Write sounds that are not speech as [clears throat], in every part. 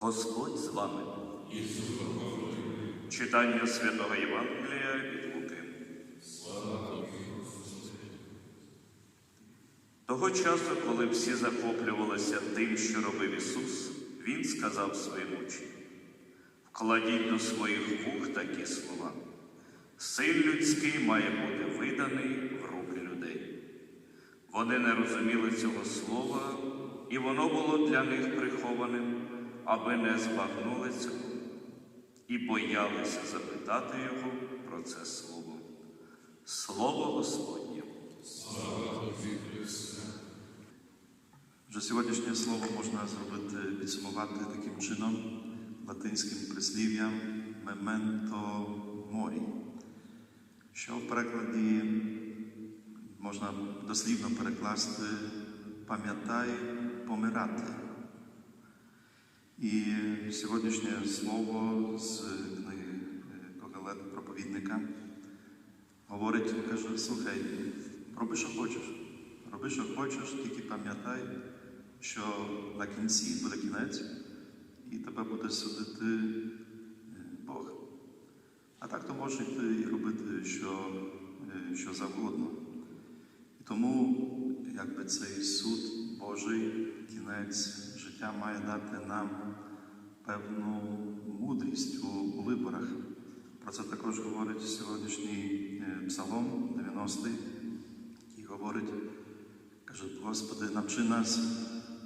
Господь з вами. Читання Святого Євангелія від Луки. Того часу, коли всі захоплювалися тим, що робив Ісус, Він сказав своїм учням, вкладіть до своїх вух такі слова. Син людський має бути виданий в руки людей. Вони не розуміли цього слова, і воно було для них прихованим, аби не збагнули цього, і боялися запитати його про це слово. Слово Господнє. Вже сьогоднішнє слово можна зробити, підсумувати таким чином латинським прислів'ям «memento mori», що в перекладі можна дослівно перекласти пам'ятай помирати. І сьогоднішнє слово з книги Когелет проповідника говорить, каже, слухай, роби, що хочеш. Роби, що хочеш, тільки пам'ятай, що на кінці буде кінець, і тебе буде судити е, Бог. А так то можеш йти і робити що, е, що завгодно. І тому, якби цей суд Божий, кінець життя має дати нам певну мудрість у, виборах. Про це також говорить сьогоднішній е, псалом 90-й, який говорить, каже, Господи, навчи нас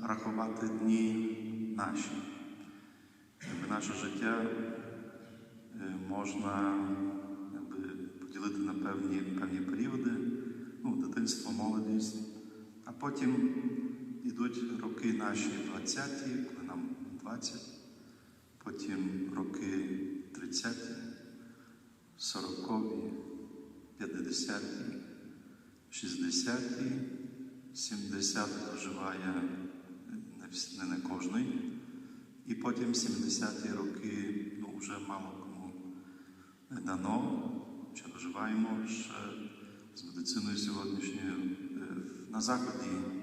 рахувати дні наші. Якби наше життя е, можна якби, поділити на певні, певні періоди, ну, дитинство, молодість, а потім йдуть роки наші 20-ті, коли нам 20, потім роки 30-ті, 40-ві, 50-ті, 60-ті, 70 проживає не, не кожний, і потім 70-ті роки ну, вже мало кому не дано, ще доживаємо ще з медициною сьогоднішньою. Е, На заході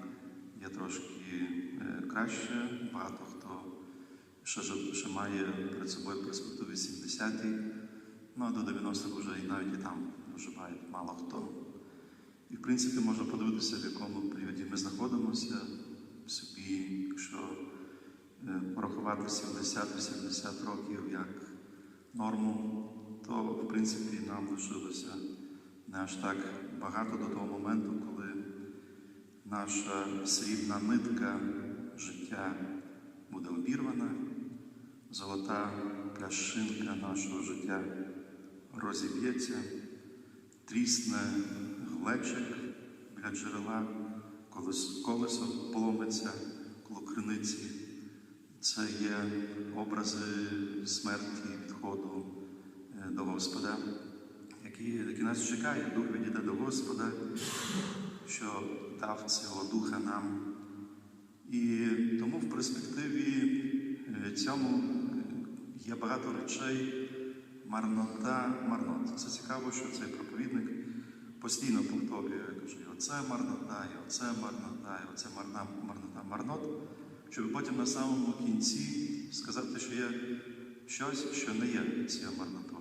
є трошки е, краще, багато хто ще, ще має перед собою перспективи 70-ті, ну а до 90-х вже і навіть і там доживає мало хто. І в принципі можна подивитися, в якому періоді ми знаходимося. Собі, якщо е, порахувати 70-80 років як норму, то в принципі нам лишилося не аж так багато до того моменту, наша срібна нитка життя буде обірвана, золота пляшинка нашого життя розіб'ється, трісне глечик біля джерела, колес- колесо поломиться коло криниці. Це є образи смерті, відходу е, до Господа, які, які нас чекає. Дух відійде до Господа, що дав цього духа нам. І тому в перспективі е, цьому е, є багато речей, марнота, марнота. Це цікаво, що цей проповідник постійно повторює, каже, і оце марнота, і оце марнота, і оце марна, марнота, марнот, щоб потім на самому кінці сказати, що є щось, що не є цією марнотою.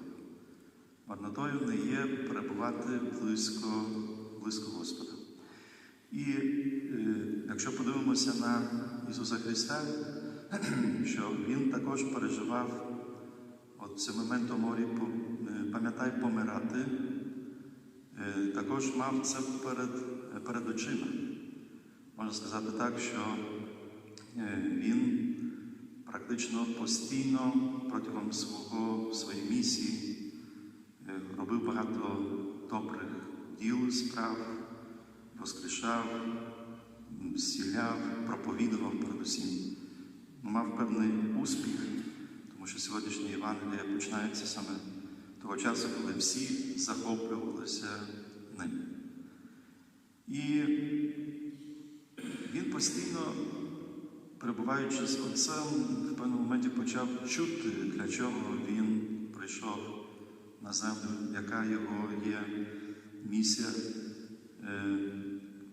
Марнотою не є перебувати близько, близько Господа. І е, якщо подивимося на Ісуса Христа, [clears throat] що Він також переживав от це моменто морі, е, пам'ятай помирати, е, також мав це перед, перед очима. Можна сказати так, що він практично постійно протягом свого, своєї місії робив багато добрих діл, справ, воскрешав, зціляв, проповідував передусім. Мав певний успіх, тому що сьогоднішнє Євангеліє починається саме того часу, коли всі захоплювалися ним. І він постійно, перебуваючи з отцем, в певному моменті почав чути, для чого він прийшов на землю, яка його є місія.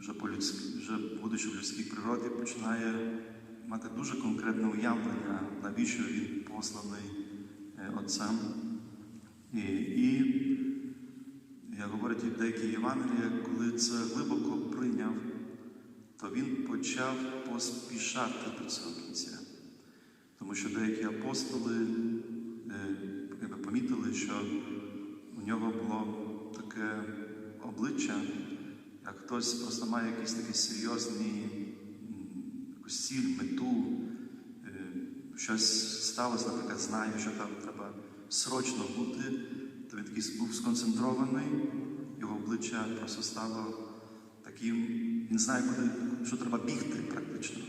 Вже, по людськи, вже будучи в людській природі, починає мати дуже конкретне уявлення, навіщо він посланий е, Отцем. І, і як говорять і деякі Євангелія, коли це глибоко прийняв, то він почав поспішати до цього кінця. Тому що деякі апостоли е, помітили, що у нього було таке обличчя, як хтось просто має якісь такі серйозні якусь ціль, мету, е, щось сталося, наприклад, знає, що там треба срочно бути, то він такий був сконцентрований, його обличчя просто стало таким, він знає, куди, що треба бігти практично.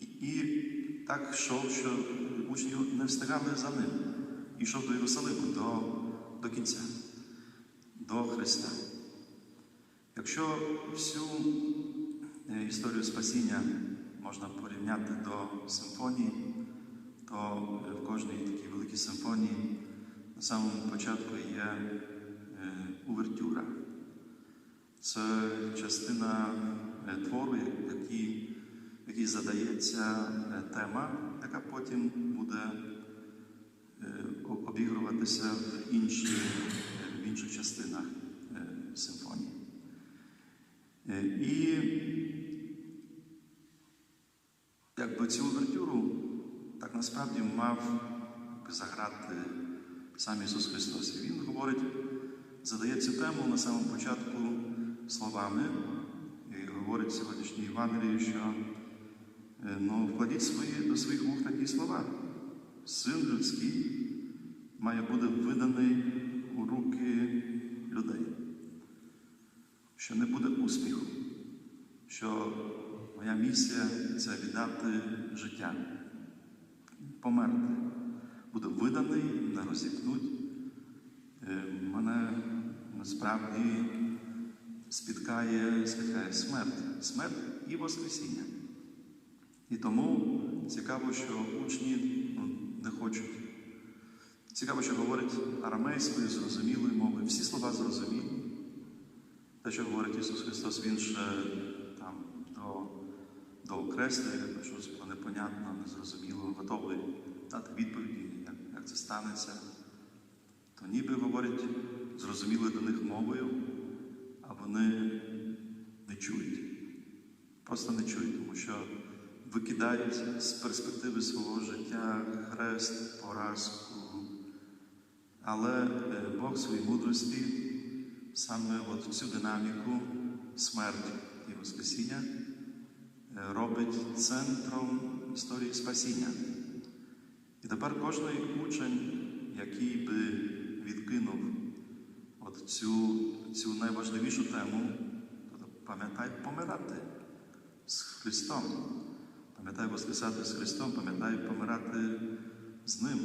І, і так йшов, що учні не встигали за ним. Ішов до Єрусалиму до, до кінця, до Христа. Якщо всю е, історію спасіння можна порівняти до симфонії, то е, в кожній такій великій симфонії на самому початку є е, увертюра. Це частина твору, який, в якій задається тема, яка потім буде обігруватися в, інші, в інших частинах симфонії. Е, І якби цю увертюру так насправді мав заграти сам Ісус Христос. І Він говорить, задає цю тему на самому початку словами, і говорить сьогоднішній Євангелії, що е, ну, вкладіть свої, до своїх вух такі слова. Син людський має бути виданий у руки людей, що не буде успіху, що моя місія це віддати життя, померти. Буду виданий, не розіпнуть. Е, Мене насправді спіткає, спіткає смерть, смерть і Воскресіння. І тому цікаво, що учні ну, не хочуть. Цікаво, що говорить арамейською, зрозумілою мовою. Всі слова зрозумілі. Те, що говорить Ісус Христос, Він ще там до, до окреслення, щось було непонятно, незрозуміло, готовий дати відповіді, як, як це станеться. То ніби говорить зрозумілою до них мовою, а вони не чують. Просто не чують, тому що викидають з перспективи свого життя хрест, поразку. Але е, Бог своїй мудрості саме от цю динаміку смерті і Воскресіння е, робить центром історії спасіння. І тепер кожен учень, який би відкинув от цю, цю найважливішу тему, пам'ятай помирати з Христом. Пам'ятай воскресати з Христом, пам'ятай помирати з Ним.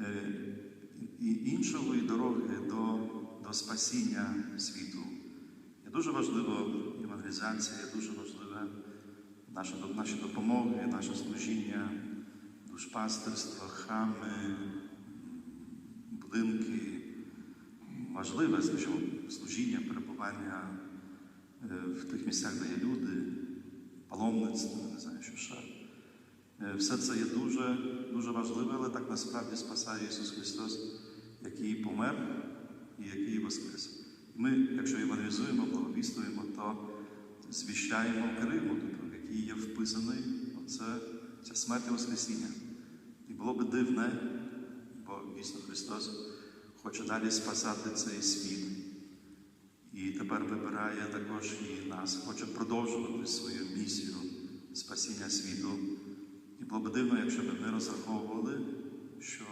Е, І іншої дороги до, до спасіння світу. Є дуже важливо евангелізація, дуже важливе наша, наші допомоги, наше служіння, душпастерство, храми, будинки. Важливе, звичайно, служіння, перебування е, в тих місцях, де є люди, паломництво, не знаю, що ще. Е, Все це є дуже, дуже важливе, але так насправді спасає Ісус Христос, який помер і який воскрес. Ми, якщо евангелізуємо, благовістуємо, то звіщаємо Криму, тобто, який є вписаний, оце ця смерть і Воскресіння. І було би дивне, бо дійсно Христос хоче далі спасати цей світ. І тепер вибирає також і нас, хоче продовжувати свою місію спасіння світу. І було б дивно, якщо б ми розраховували, що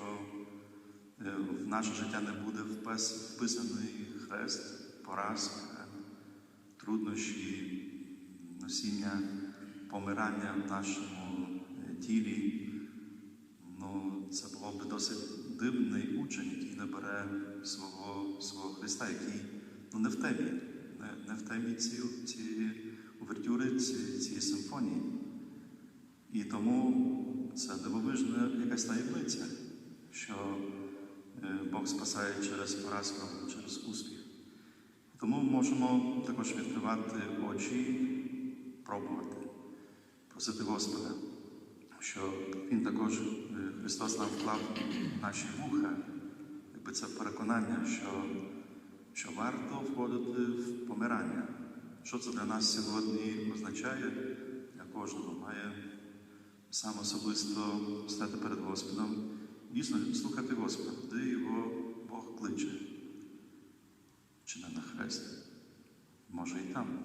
в наше життя не буде впис- вписаний хрест, поразка, труднощі, носіння, помирання в нашому е, тілі. Ну, це було б досить дивний учень, який не бере свого, свого Христа, який ну, не в темі, не, не в темі цієї, цієї увертюри, цієї, симфонії. І тому це дивовижна якась таємниця, що е, Бог спасає через поразку, через успіх. Тому можемо також відкривати очі, пробувати, просити Господа, що Він також, е, Христос нам вклав наші вуха, якби це переконання, що, що варто входити в помирання. Що це для нас сьогодні означає? Для кожного має сам особисто стати перед Господом, дійсно слухати Господа, де його Бог кличе. Чи не на хрест? Може і там.